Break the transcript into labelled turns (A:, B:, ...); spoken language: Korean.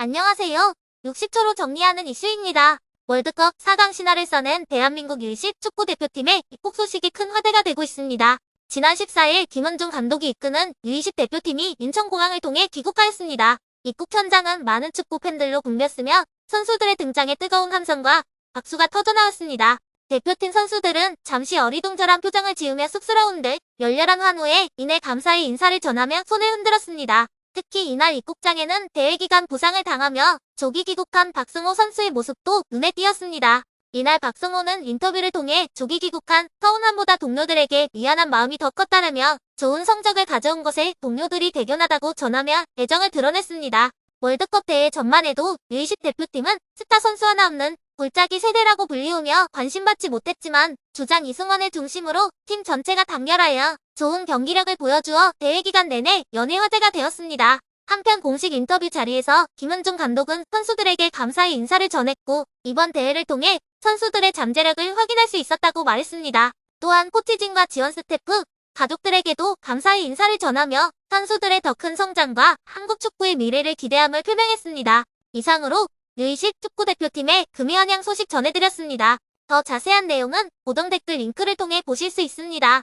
A: 안녕하세요. 60초로 정리하는 이슈입니다. 월드컵 4강 신화를 써낸 대한민국 U20 축구 대표팀의 입국 소식이 큰 화제가 되고 있습니다. 지난 14일 김은중 감독이 이끄는 U20 대표팀이 인천공항을 통해 귀국하였습니다. 입국 현장은 많은 축구 팬들로 붐볐으며 선수들의 등장에 뜨거운 함성과 박수가 터져나왔습니다. 대표팀 선수들은 잠시 어리둥절한 표정을 지으며 쑥스러운 듯 열렬한 환호에 인해 감사의 인사를 전하며 손을 흔들었습니다. 특히 이날 입국장에는 대회 기간 부상을 당하며 조기 귀국한 박승호 선수의 모습도 눈에 띄었습니다. 이날 박승호는 인터뷰를 통해 조기 귀국한 서운함보다 동료들에게 미안한 마음이 더 컸다라며 좋은 성적을 가져온 것에 동료들이 대견하다고 전하며 애정을 드러냈습니다. 월드컵 대회 전만 해도 U20 대표팀은 스타 선수 하나 없는 골짜기 세대라고 불리우며 관심받지 못했지만 주장 이승원을 중심으로 팀 전체가 단결하여 좋은 경기력을 보여주어 대회 기간 내내 연예 화제가 되었습니다. 한편 공식 인터뷰 자리에서 김은중 감독은 선수들에게 감사의 인사를 전했고 이번 대회를 통해 선수들의 잠재력을 확인할 수 있었다고 말했습니다. 또한 코치진과 지원 스태프, 가족들에게도 감사의 인사를 전하며 선수들의 더 큰 성장과 한국 축구의 미래를 기대함을 표명했습니다. 이상으로 유이식 축구대표팀의 금이환영 소식 전해드렸습니다. 더 자세한 내용은 고정 댓글 링크를 통해 보실 수 있습니다.